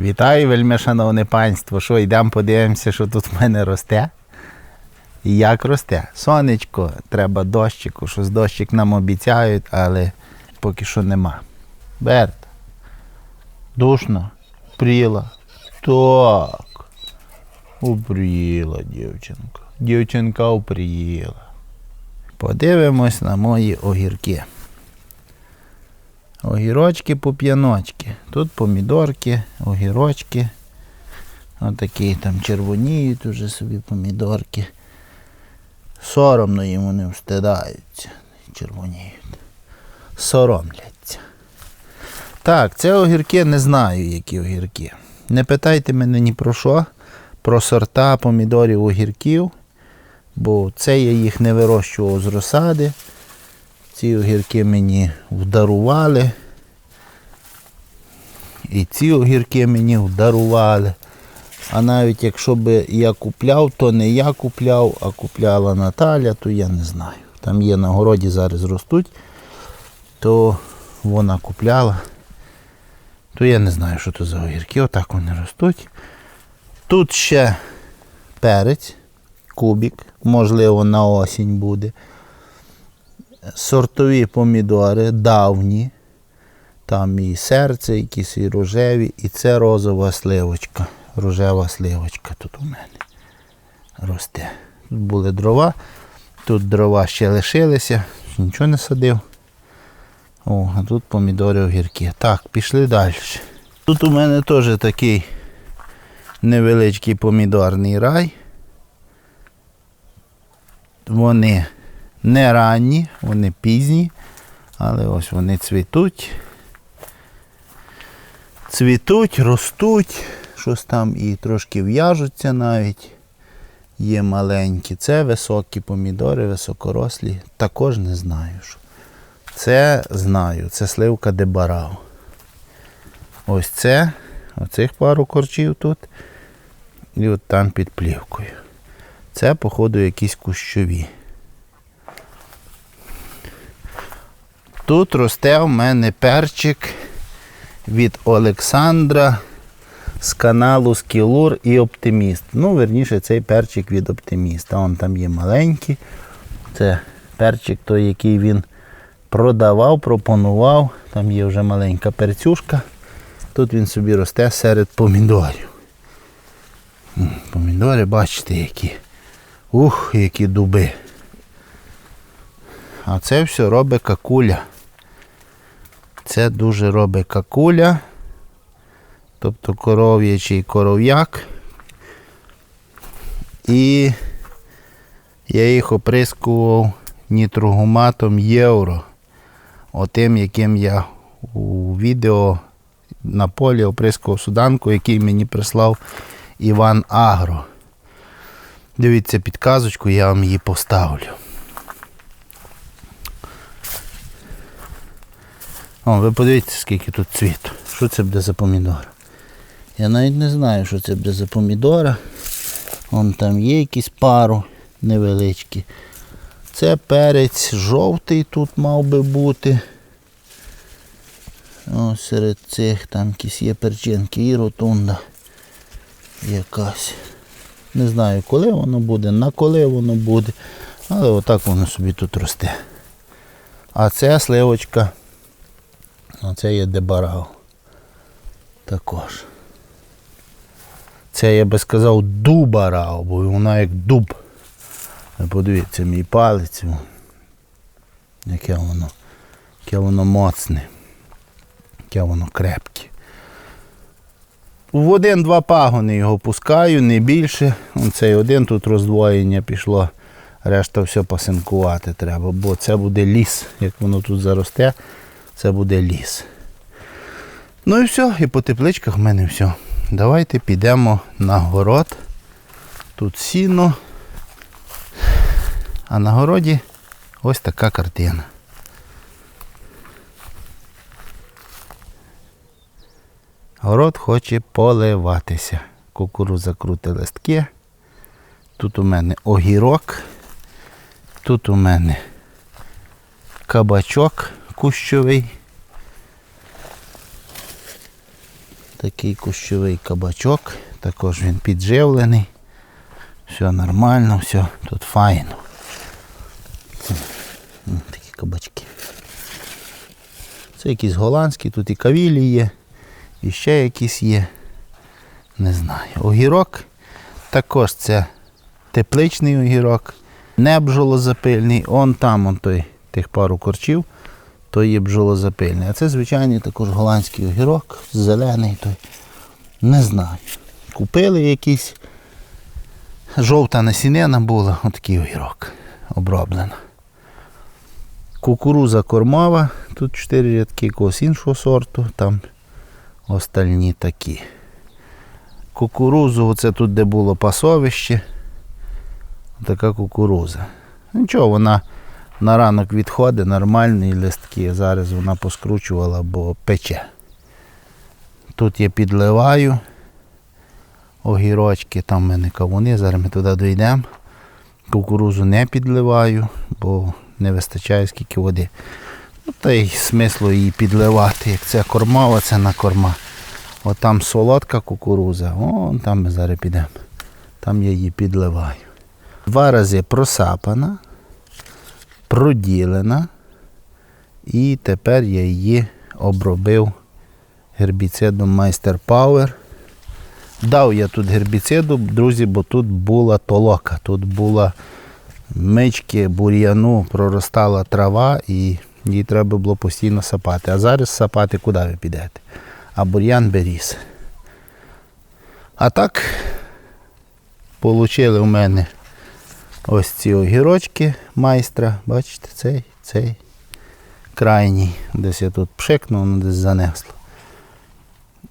Вітаю, вельми шановне панство. Що, йдемо подивимося, що тут в мене росте. І як росте? Сонечко, треба дощику, щось дощик нам обіцяють, але поки що нема. Берт. Душно. Пріла. Так. Упріла, дівчинка. Дівчинка упріла. Подивимось на мої огірки. Огірочки пуп'яночки. Тут помідорки, огірочки. Отакі там червоніють уже собі помідорки. Соромно їм вони встидаються. Червоніють. Соромляться. Так, це огірки не знаю, які огірки. Не питайте мене ні про що, про сорта помідорів огірків, бо це я їх не вирощував з розсади. Ці огірки мені вдарували. І ці огірки мені вдарували. А навіть якщо би я купляв, то не я купляв, а купляла Наталя, то я не знаю. Там є на городі зараз ростуть, то вона купляла. То я не знаю, що то за огірки, отак вони ростуть. Тут ще перець, кубик, можливо, на осінь буде сортові помідори, давні. Там і серце, якісь і рожеві, і це розова сливочка. Рожева сливочка тут у мене росте. Тут були дрова, тут дрова ще лишилися, нічого не садив. О, а тут помідори огірки. Так, пішли далі. Тут у мене теж такий невеличкий помідорний рай. Вони не ранні, вони пізні, але ось вони цвітуть. Цвітуть, ростуть, щось там і трошки в'яжуться навіть. Є маленькі. Це високі помідори, високорослі. Також не знаю. Це знаю, це сливка дебарау. Ось це, оцих пару корчів тут. І от там під плівкою. Це, походу, якісь кущові. Тут росте в мене перчик від Олександра з каналу Скілур і Оптиміст. Ну, верніше, цей перчик від Оптиміста. Вон там є маленький. Це перчик той, який він продавав, пропонував. Там є вже маленька перцюшка. Тут він собі росте серед помідорів. Помідори, бачите, які. Ух, які дуби. А це все робить какуля. Це дуже робить какуля. Тобто коров'ячий коров'як. І я їх оприскував нітрогуматом євро. Отим, яким я у відео на полі оприскував суданку, який мені прислав Іван Агро. Дивіться підказочку, я вам її поставлю. О, ви подивіться, скільки тут цвіту. Що це буде за помідор? Я навіть не знаю, що це буде за помідора. Вон там є якісь пару невеличкі. Це перець жовтий тут мав би бути. О, серед цих там якісь є перчинки і ротунда якась. Не знаю, коли воно буде, на коли воно буде. Але отак воно собі тут росте. А це сливочка Оце є дебарау. Також. Це я би сказав дубарау, бо вона як дуб. Подивіться, мій палець. Яке воно. Яке воно моцне. Яке воно крепке. В один-два пагони його пускаю, не більше. Цей один тут роздвоєння пішло. Решта все пасинкувати треба, бо це буде ліс. Як воно тут заросте, це буде ліс. Ну і все, і по тепличках в мене все. Давайте підемо на город. Тут сіно. А на городі ось така картина. Город хоче поливатися. Кукуруза крути листки. Тут у мене огірок. Тут у мене кабачок кущовий. Такий кущовий кабачок. Також він підживлений. Все нормально, все тут файно. Такі кабачки. Це якісь голландські, тут і кавілі є, і ще якісь є. Не знаю. Огірок також це тепличний огірок, не бджолозапильний. Он там, он той, тих пару корчів, то є бджолозапильний. А це звичайний також голландський огірок, зелений той. Не знаю. Купили якийсь. Жовта насінина була, отакий огірок оброблена. Кукуруза кормова, тут 4 рядки якогось іншого сорту, там остальні такі. Кукурузу, оце тут, де було пасовище, така кукуруза. Нічого, вона на ранок відходить, нормальні листки. Зараз вона поскручувала, бо пече. Тут я підливаю огірочки, там в мене кавуни, зараз ми туди дійдемо. Кукурузу не підливаю, бо не вистачає скільки води. Ну, та й смислу її підливати, як це кормова, це на корма. От там солодка кукуруза, вон там ми зараз підемо. Там я її підливаю. Два рази просапана, проділена. І тепер я її обробив гербіцидом Meister Power. Дав я тут гербіциду, друзі, бо тут була толока, тут була мички, бур'яну, проростала трава і її треба було постійно сапати. А зараз сапати куди ви підете? А бур'ян беріз. А так, получили у мене ось ці огірочки майстра. Бачите, цей, цей крайній. Десь я тут пшикнув, воно десь занесло.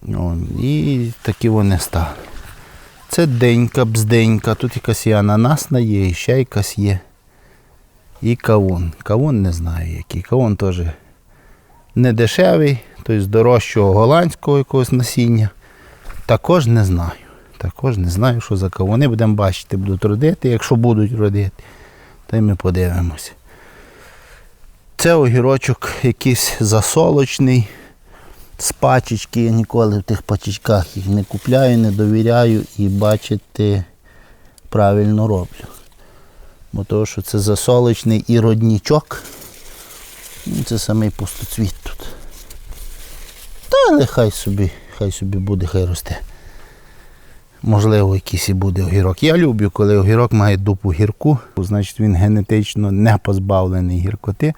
О, і такі вони стали. Це денька, бзденька, тут якась і ананасна є, і ще якась є. І кавун. Кавун не знаю який. Кавун теж не дешевий, тобто дорожчого голландського якогось насіння. Також не знаю. Також не знаю, що за кавуни будемо бачити, будуть родити, якщо будуть родити, то й ми подивимося. Це огірочок якийсь засолочний з пачечки. Я ніколи в тих пачечках їх не купляю, не довіряю і бачите, правильно роблю. Бо того, що це засолочний і роднічок. Ну, Це самий пустоцвіт тут. Та але хай собі, хай собі буде, хай росте. Можливо, якийсь і буде огірок. Я люблю, коли огірок має дупу гірку, значить він генетично не позбавлений гіркоти,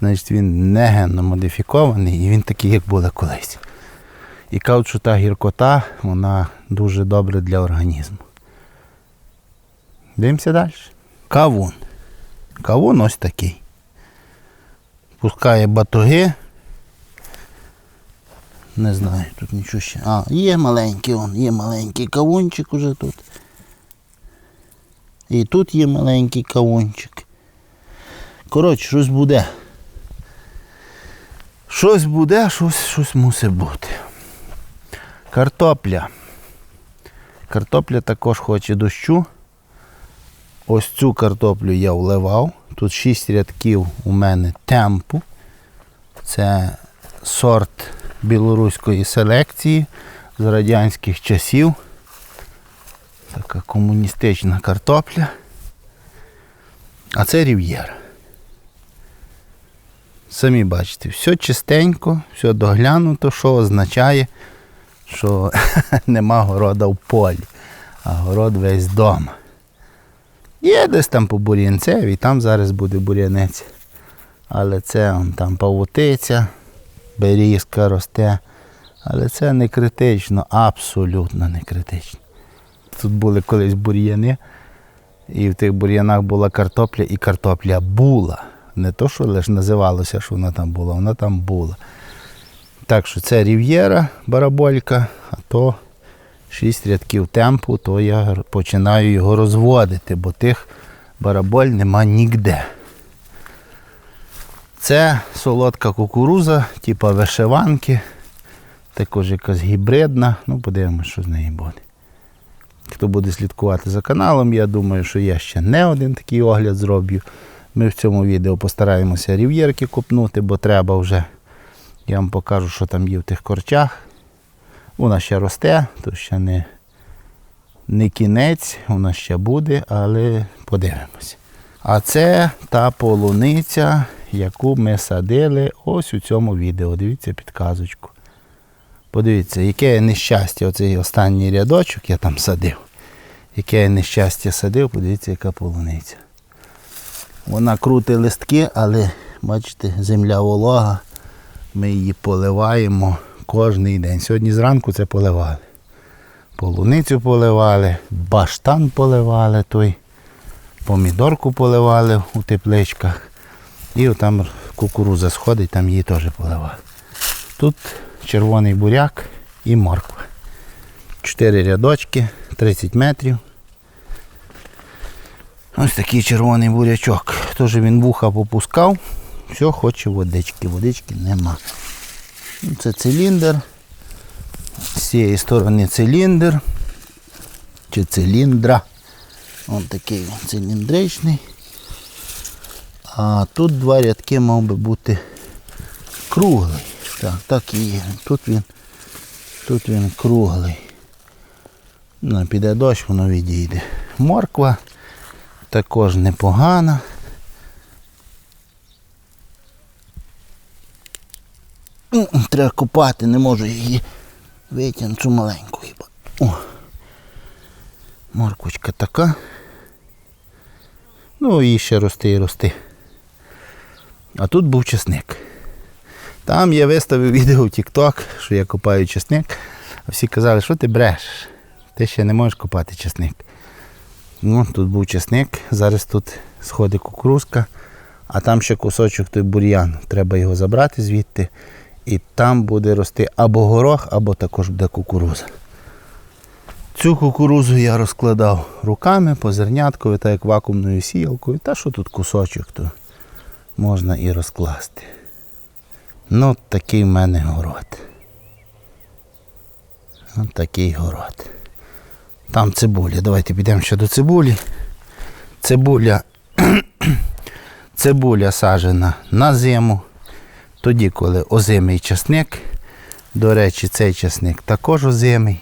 значить він не генно модифікований і він такий, як була колись. І що та гіркота, вона дуже добра для організму. Дивимося далі. Кавун. Кавун ось такий. Пускає батоги. Не знаю, тут нічого ще. А, є маленький он, є маленький кавунчик уже тут. І тут є маленький кавунчик. Коротше, щось буде. Щось буде, щось, щось мусить бути. Картопля. Картопля також хоче дощу. Ось цю картоплю я вливав. Тут 6 рядків у мене темпу. Це сорт білоруської селекції з радянських часів. Така комуністична картопля. А це рів'єр. Самі бачите, все чистенько, все доглянуто, що означає, що нема города в полі, а город весь вдома. Є десь там по бур'янцеві, там зараз буде бур'янець. Але це там павутиця, берізка росте. Але це не критично, абсолютно не критично. Тут були колись бур'яни, і в тих бур'янах була картопля, і картопля була. Не то, що лише називалося, що вона там була, вона там була. Так що це рів'єра, бараболька, а то 6 рядків темпу, то я починаю його розводити, бо тих бараболь нема ніде. Це солодка кукуруза, типу вишиванки, також якась гібридна. Ну, подивимося, що з неї буде. Хто буде слідкувати за каналом, я думаю, що я ще не один такий огляд зроблю. Ми в цьому відео постараємося рів'єрки купнути, бо треба вже. Я вам покажу, що там є в тих корчах. Вона ще росте, то ще не, не кінець, вона ще буде, але подивимось. А це та полуниця, яку ми садили ось у цьому відео. Дивіться підказочку. Подивіться, яке нещастя, оцей останній рядочок я там садив. Яке нещастя садив, подивіться, яка полуниця. Вона крутить листки, але бачите, земля волога. Ми її поливаємо кожен день. Сьогодні зранку це поливали. Полуницю поливали, баштан поливали той, помідорку поливали у тепличках. І там кукуруза сходить, там її теж поливали. Тут червоний буряк і морква. Чотири рядочки, 30 метрів. Ось такий червоний бурячок. Теж він вуха попускав. Все, хоче водички. Водички нема. Ну, Це циліндр. З цієї сторони циліндр. Чи циліндра. Ось такий циліндричний. А тут два рядки мав би бути круглий. Так, так і є. Тут він, тут він круглий. Ну, піде дощ, воно відійде. Морква також непогана. Треба копати, не можу її витягнути маленьку хіба. О. Морквочка така. Ну і ще рости і рости. А тут був чесник. Там я виставив відео в TikTok, що я копаю чесник. А всі казали, що ти брешеш? Ти ще не можеш копати чесник. Ну, тут був чесник, зараз тут сходить кукурузка, а там ще кусочок той бур'ян. Треба його забрати звідти. І там буде рости або горох, або також буде кукуруза. Цю кукурузу я розкладав руками по зерняткові, так як вакуумною сіялкою. Та що тут кусочок, то можна і розкласти. Ну, такий в мене город. От такий город. Там цибуля. Давайте підемо ще до цибулі. Цибуля. цибуля сажена на зиму. Тоді, коли озимий часник. До речі, цей часник також озимий.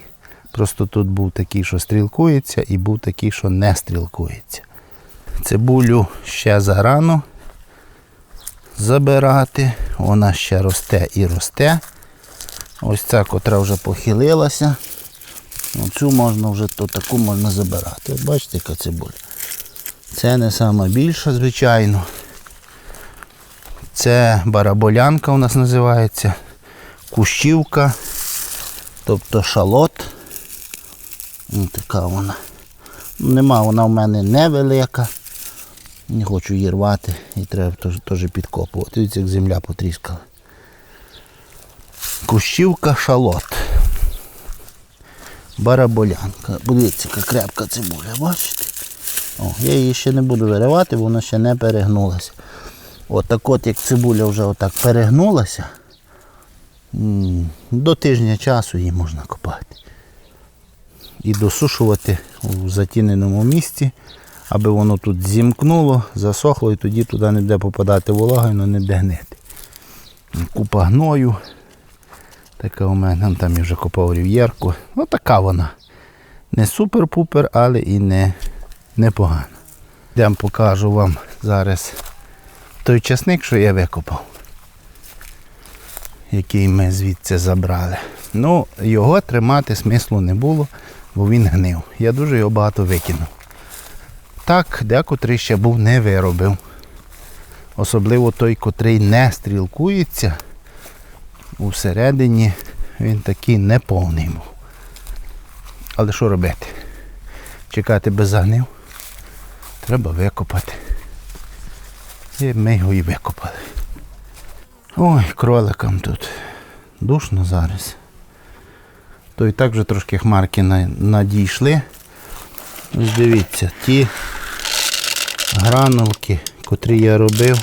Просто тут був такий, що стрілкується, і був такий, що не стрілкується. Цибулю ще зарано забирати. Вона ще росте і росте. Ось ця, котра вже похилилася. Оцю можна вже то таку можна забирати. От бачите, яка цибуля. Це не сама звичайно. Це бараболянка у нас називається. Кущівка, тобто шалот. Ось така вона. Нема, вона в мене невелика. Не хочу її рвати і треба теж, підкопувати. Дивіться, як земля потріскала. Кущівка шалот. Бараболянка. Подивіться, яка крепка цибуля, бачите? О, я її ще не буду виривати, бо вона ще не перегнулася. От так от, як цибуля вже отак перегнулася, до тижня часу її можна копати. І досушувати у затіненому місці, аби воно тут зімкнуло, засохло і тоді туди не буде попадати волога, і не буде гнити. Купа гною. Така у мене, там я вже копав рів'єрку. Ну така вона. Не супер-пупер, але і не непогана. Йдемо покажу вам зараз той часник, що я викопав, який ми звідси забрали. Ну, його тримати смислу не було, бо він гнив. Я дуже його багато викинув. Так, декотрий ще був не виробив. Особливо той, котрий не стрілкується, усередині він такий неповний був. Але що робити? Чекати без загнив? Треба викопати. І ми його і викопали. Ой, кроликам тут. Душно зараз. То і так вже трошки хмарки на- надійшли. Ось дивіться, ті гранулки, котрі я робив.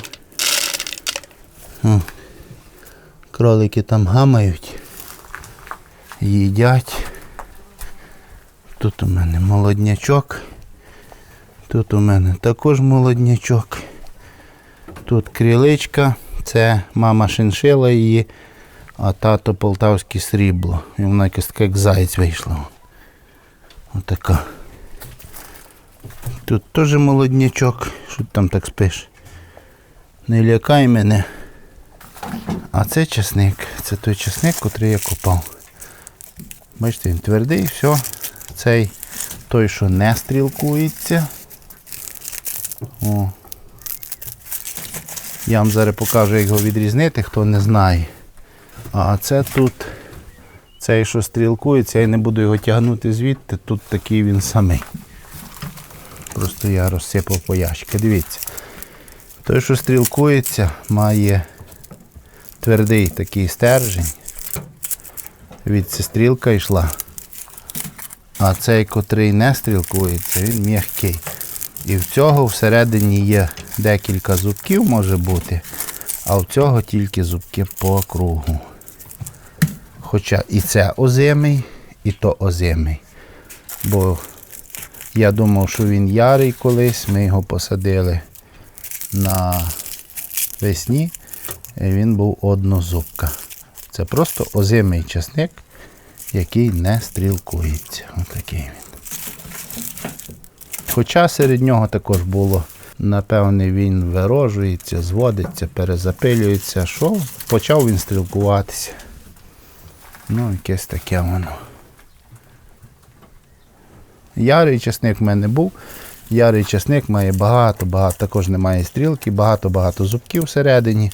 Кролики там гамають, їдять. Тут у мене молоднячок. Тут у мене також молоднячок. Тут кріличка. Це мама шиншила її. а тато полтавське срібло. І вона якась така, як заєць вийшла. Отака. Тут теж молоднячок. Що ти там так спиш? Не лякай мене. А це чесник. Це той чесник, котрий я копав. Бачите, він твердий, все. Цей той, що не стрілкується. О. Я вам зараз покажу, як його відрізнити, хто не знає. А це тут цей, що стрілкується, я не буду його тягнути звідти, тут такий він самий. Просто я розсипав по ящики. Дивіться. Той, що стрілкується, має твердий такий стержень. Від стрілка йшла. А цей, котрий не стрілкується, він м'який. І в цього всередині є декілька зубків, може бути, а в цього тільки зубки по кругу. Хоча і це озимий, і то озимий. Бо я думав, що він ярий колись, ми його посадили на весні, і він був однозубка. Це просто озимий часник, який не стрілкується. Отакий він. Хоча серед нього також було, напевне, він вирожується, зводиться, перезапилюється. Що почав він стрілкуватися. Ну, якесь таке воно. Ярий часник в мене був. Ярий часник має багато-багато, також немає стрілки, багато-багато зубків всередині.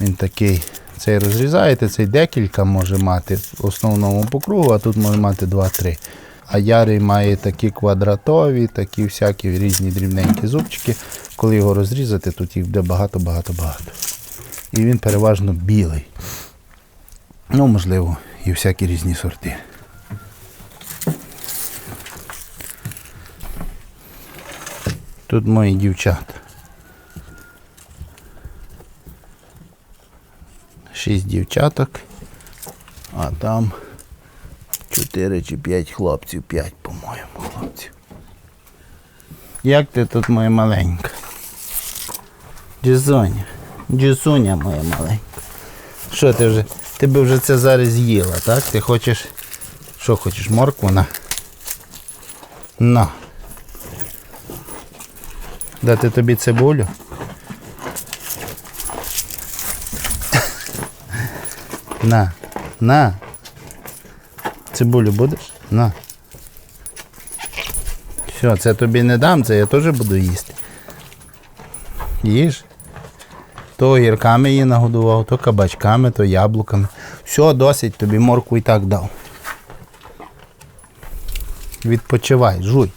Він такий. Цей розрізаєте, цей декілька може мати в основному по кругу, а тут може мати 2-3. А ярий має такі квадратові, такі всякі різні дрібненькі зубчики. Коли його розрізати, тут їх буде багато-багато-багато. І він переважно білий. Ну, можливо, і всякі різні сорти. Тут мої дівчата. Шість дівчаток, а там чотири чи п'ять хлопців, п'ять, по-моєму, хлопців. Як ти тут моя маленька? Джизоня. Джисуня моя маленька. Що ти вже? Ти би вже це зараз з'їла, так? Ти хочеш. Що хочеш? Моркву на? На. Дати тобі цибулю? На, на. Цибулю будеш? На. Все, це тобі не дам, це я теж буду їсти. Їж. То огірками її нагодував, то кабачками, то яблуками. Все, досить, тобі морку і так дав. Відпочивай, жуй.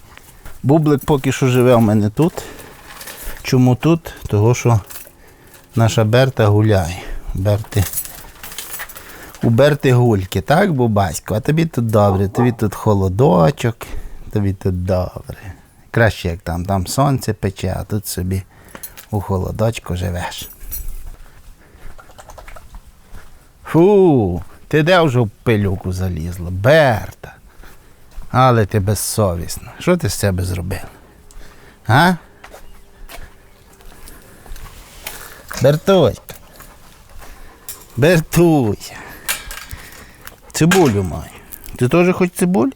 Бублик поки що живе у мене тут. Чому тут? Того що наша Берта гуляє. Берти. У Берти гульки, так, бубасько? А тобі тут добре, тобі тут холодочок, тобі тут добре. Краще, як там, там сонце пече, а тут собі у холодочку живеш. Фу, ти де вже в пилюку залізла? Берта. Але ти безсовісна. Що ти з себе зробила? А? Бертуська. Бертуся. Цибулю маю. Ти теж хоч цибуль?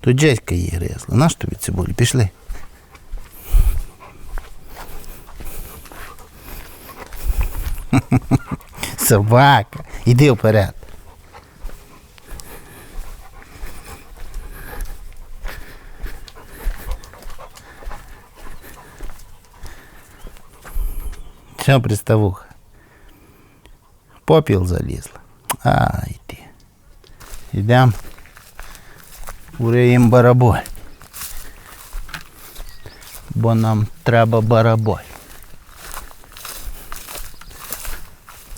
То Джеська її гризла. Наш тобі цибуль? Пішли. Собака. Іди вперед. Що приставуха? Попіл залізла. Ай ти. Йдемо. Уриємо бараболь. Бо нам треба бараболь.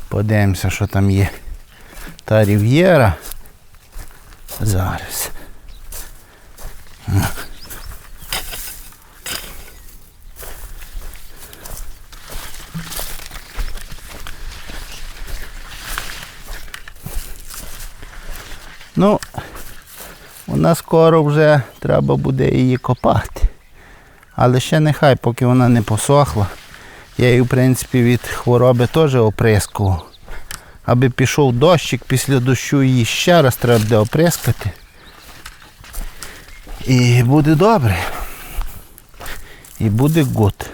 Подивимося, що там є. Та рів'єра. Зараз. Ну, вона скоро вже треба буде її копати. Але ще нехай, поки вона не посохла. Я її, в принципі, від хвороби теж оприскував. аби пішов дощик після дощу її ще раз треба буде оприскати. І буде добре. І буде гуд.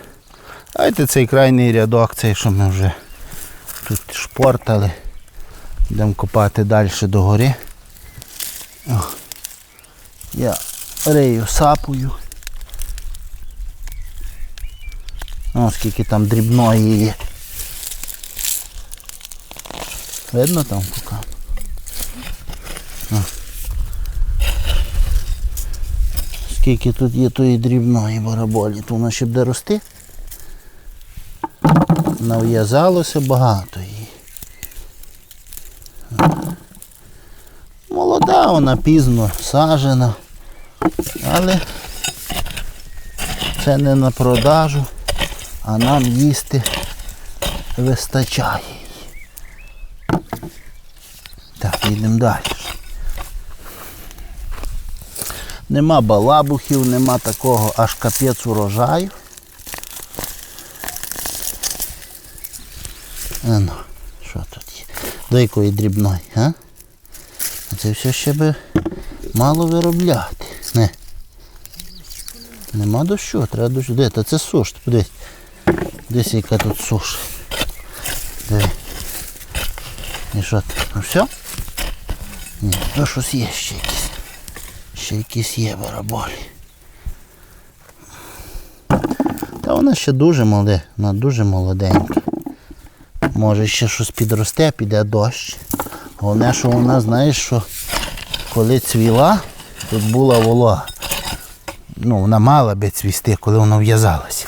Дайте цей крайній рядок, цей, що ми вже тут шпортали. Йдемо копати далі до гори. О, я рею сапую. О, скільки там дрібної є. Видно там поки? О. Скільки тут є тої дрібної бараболі, то вона ще буде рости. Нав'язалося багато її. Молода вона пізно сажена, але це не на продажу, а нам їсти вистачає. Так, йдемо далі. Нема балабухів, нема такого аж капець урожаю. Ну, що тут є? До якої дрібної, а? Це все ще би мало виробляти. Не. Нема дощу, треба дощу. Де? Та це ти подивись. Десь яка тут суш. Диви. І що ти? Ну все? Ні, ну щось є ще якісь. Ще якісь є бараболі. Та вона ще дуже молоде, вона дуже молоденька. Може ще щось підросте, піде дощ. Головне, що вона, знаєш, що коли цвіла, тут була волога. Ну, вона мала би цвісти, коли вона в'язалася.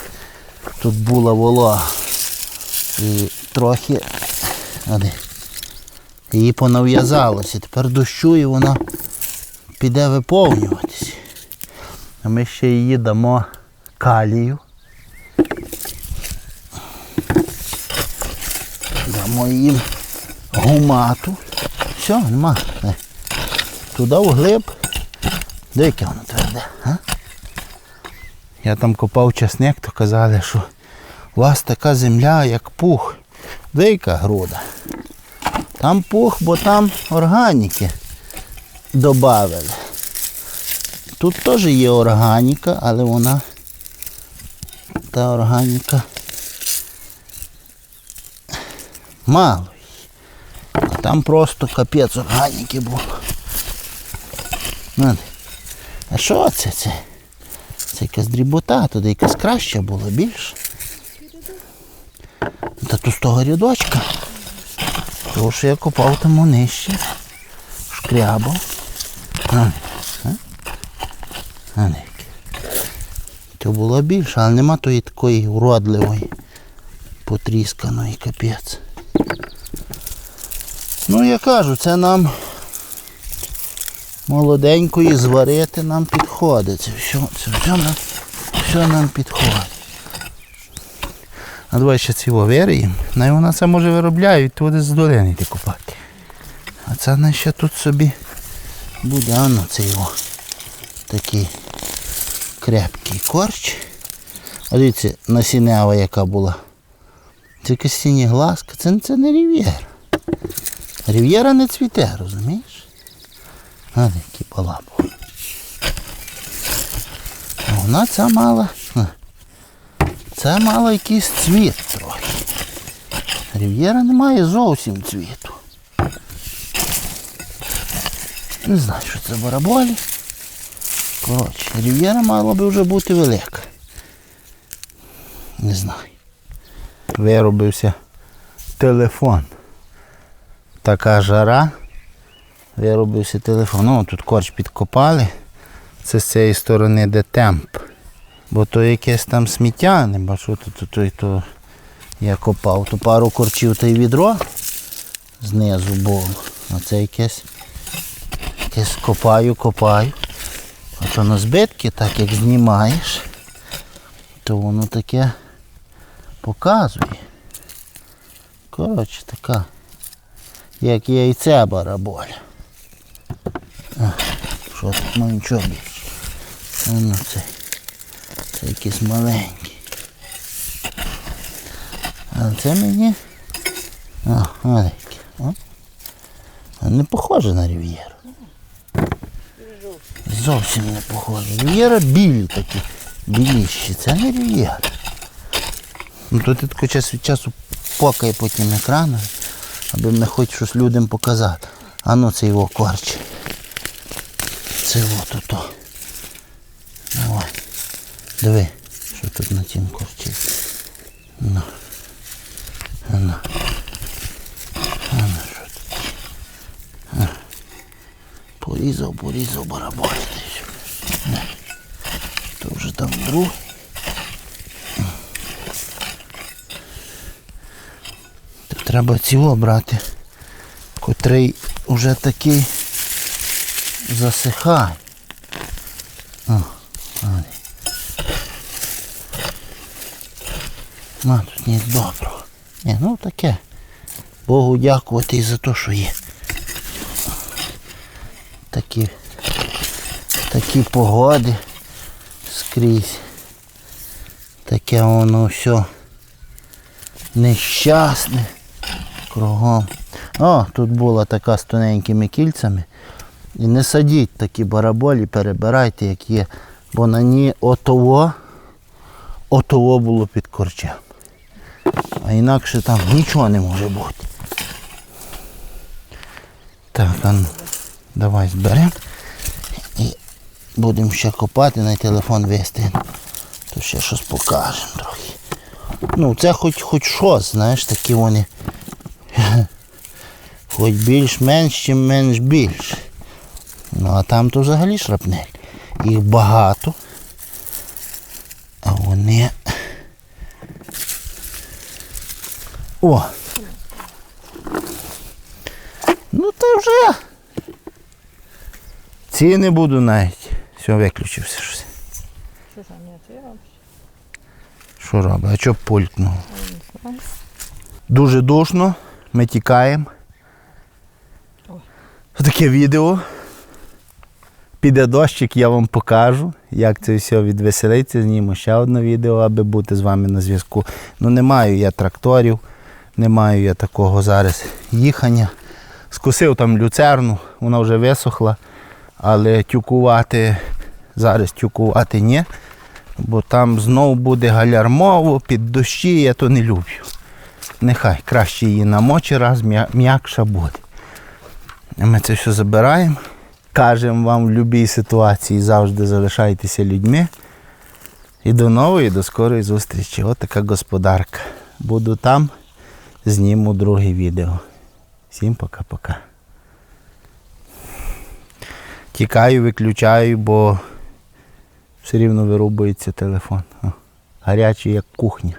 Тут була волога. І трохи її понав'язалося. Тепер дощу і вона піде виповнюватися. А ми ще її дамо калію. Дамо їм гумату. Все, нема. Туди вглиб. Де яке воно тверде, а? Я там копав часник, то казали, що у вас така земля, як пух. Дика груда. Там пух, бо там органіки додали. Тут теж є органіка, але вона та органіка мало. Там просто капець органіки було. Ну, А що це? Це Це якась дрібота, туди якась краща була, більше. Та тут з того рядочка. Тому що я копав там нижче. Шкрябав. То було більше, але нема тої такої уродливої, потрісканої капець. Ну я кажу, це нам молоденької зварити нам підходить. Це все, це все нам, все нам підходить. А давай ще ці віримо. Ну і вона це може виробляє, туди з долини йти купати. А це не ще тут собі буде, а ну це такий крепкий корч. А дивіться, насінева яка була. Це якась сінігласка, це, це не рів'єра. Рів'єра не цвіте, розумієш? А який балабу. Вона ця мала. Це мала якийсь цвіт трохи. Рів'єра не має зовсім цвіту. Не знаю, що це бараболі. Коротше, рів'єра мала би вже бути велика. Не знаю. Виробився телефон. Така жара. Виробився телефон. Ну, тут корч підкопали. Це з цієї сторони де темп. Бо то якесь там сміття, не бачу, то, то, то, то я копав. То пару корчів та й відро знизу було. А це якесь, якесь копаю, копаю. А то на збитки, так як знімаєш, то воно таке показує. Коротше, така, як яйце бараболя. А, Що тут ну більше. Воно це. Це якийсь маленький. А це мені. О, маленький. О. Не похоже на Рів'єру. Зовсім не похоже. Рів'єра білі такі. Біліші. Це не Рів'єра. Ну то ти тако час від часу покає потім екраном, аби ми хоч щось людям показати. А ну це його корч. Це от ото. Давай. Диви, що тут на тім корчі. Ну. А ну. Ну що тут? Порізав, порізав барабан. То вже там друг. Треба цього брати, котрий вже такий засихає. О. Тут ні доброго. Ні, ну таке. Богу дякувати і за те, що є. Такі, такі погоди скрізь. Таке воно все нещасне кругом. О, тут була така з тоненькими кільцями. І не садіть такі бараболі, перебирайте, як є. Бо на ній отово, отово було під корчем. А інакше там нічого не може бути. Так, а ну, давай зберемо і будемо ще копати, на телефон вести. То ще щось покажемо трохи. Ну, це хоч хоч щось, знаєш, такі вони. Хоч більш-менш, чим менш більш. Ну а там то взагалі шрапнель. Їх багато. А вони. О! Ну та вже. Ці не буду навіть. Все, виключився щось. Що ні, ти робиш? Що робить? А що пулькнув? Дуже душно. Ми тікаємо. Таке відео. Піде дощик, я вам покажу, як це все відвеселиться. Зніму ще одне відео, аби бути з вами на зв'язку. Ну не маю я тракторів, не маю я такого зараз їхання. Скусив там люцерну, вона вже висохла, але тюкувати, зараз тюкувати ні, бо там знов буде галярмово, під дощі, я то не люблю. Нехай краще її намочи раз, м'якша буде. Ми це все забираємо. Кажемо вам в будь-якій ситуації завжди залишайтеся людьми. І до нової, до скорої зустрічі. От така господарка. Буду там, зніму друге відео. Всім пока-пока. Тікаю, виключаю, бо все рівно вирубується телефон. Гарячий, як кухня.